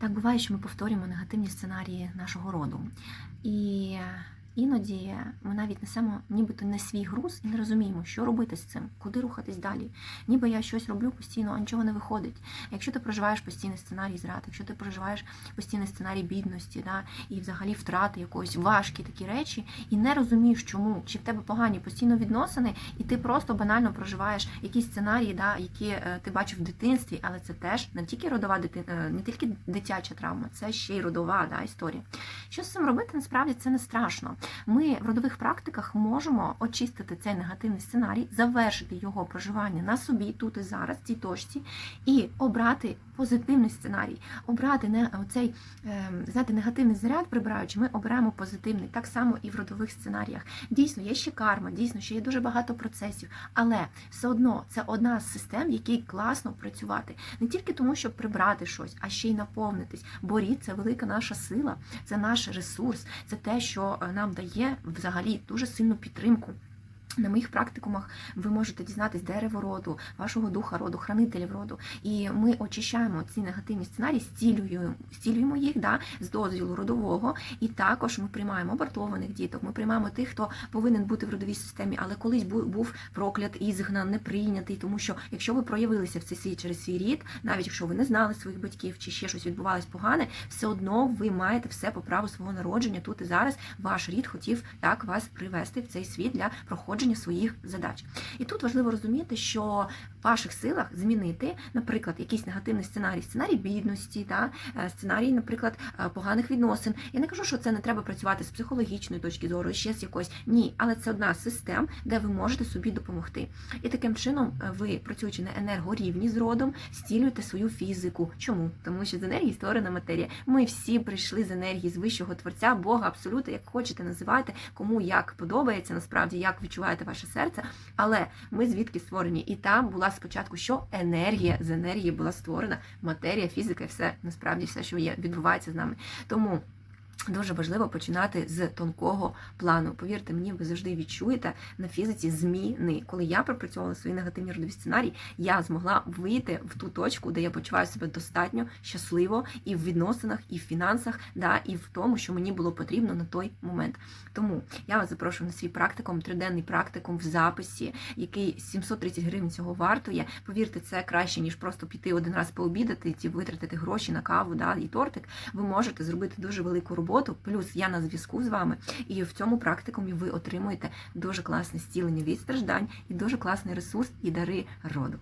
Так буває, що ми повторюємо негативні сценарії нашого роду. І іноді ми навіть несемо нібито не свій груз і не розуміємо, що робити з цим, куди рухатись далі. Ніби я щось роблю постійно, а нічого не виходить. Якщо ти проживаєш постійний сценарій зрад, якщо ти проживаєш постійний сценарій бідності, да, і взагалі втрати якоїсь важкі такі речі, і не розумієш, чому, чи в тебе погані постійно відносини, і ти просто банально проживаєш якісь сценарії, да, які е, ти бачив в дитинстві, але це теж не тільки родова дитина, е, не тільки дитяча травма, це ще й родова да, історія. Що з цим робити, насправді це не страшно. Ми в родових практиках можемо очистити цей негативний сценарій, завершити його проживання на собі тут і зараз, в цій точці, і обрати позитивний сценарій, обрати не цей знаєте, негативний заряд, прибираючи, ми обираємо позитивний. Так само і в родових сценаріях. Дійсно, є ще карма, дійсно, ще є дуже багато процесів, але все одно це одна з систем, в якій класно працювати. Не тільки тому, щоб прибрати щось, а ще й наповнитись. Бо рід це велика наша сила, це наш ресурс, це те, що е, нам дає взагалі дуже сильну підтримку. На моїх практикумах ви можете дізнатись дерево роду, вашого духа роду, хранителів роду. І ми очищаємо ці негативні сценарії, стілюємо, стілюємо їх да, з дозвілу родового. І також ми приймаємо абортованих діток, ми приймаємо тих, хто повинен бути в родовій системі, але колись був проклят, ізгнан, не прийнятий. Тому що якщо ви проявилися в цей світ через свій рід, навіть якщо ви не знали своїх батьків чи ще щось відбувалось погане, все одно ви маєте все по праву свого народження тут і зараз. Ваш рід хотів так вас привести в цей світ для проходження своїх задач. І тут важливо розуміти, що в ваших силах змінити, наприклад, якийсь негативний сценарій, сценарій бідності, та е, сценарій, наприклад, е, поганих відносин. Я не кажу, що це не треба працювати з психологічної точки зору, ще з якоїсь ні, але це одна з систем, де ви можете собі допомогти. І таким чином, е, ви працюючи на енергорівні з родом, стілюєте свою фізику. Чому? Тому що з енергії створена матерія. Ми всі прийшли з енергії з вищого творця, Бога, абсолютно, як хочете називайте, кому як подобається, насправді як відчуваєте ваше серце. Але ми звідки створені? І там була спочатку що енергія з енергії була створена, матерія, фізика і все насправді все, що є, відбувається з нами. Тому. Дуже важливо починати з тонкого плану. Повірте мені, ви завжди відчуєте на фізиці зміни. Коли я пропрацьовувала свої негативні родові сценарії, я змогла вийти в ту точку, де я почуваю себе достатньо щасливо і в відносинах, і в фінансах, да, і в тому, що мені було потрібно на той момент. Тому я вас запрошую на свій практикум, триденний практикум в записі, який 730 гривень цього вартує. Повірте, це краще ніж просто піти один раз пообідати, ті витратити гроші на каву, да, і тортик. Ви можете зробити дуже велику роботу роботу, плюс я на зв'язку з вами, і в цьому практикумі ви отримуєте дуже класне стілення від страждань і дуже класний ресурс і дари роду.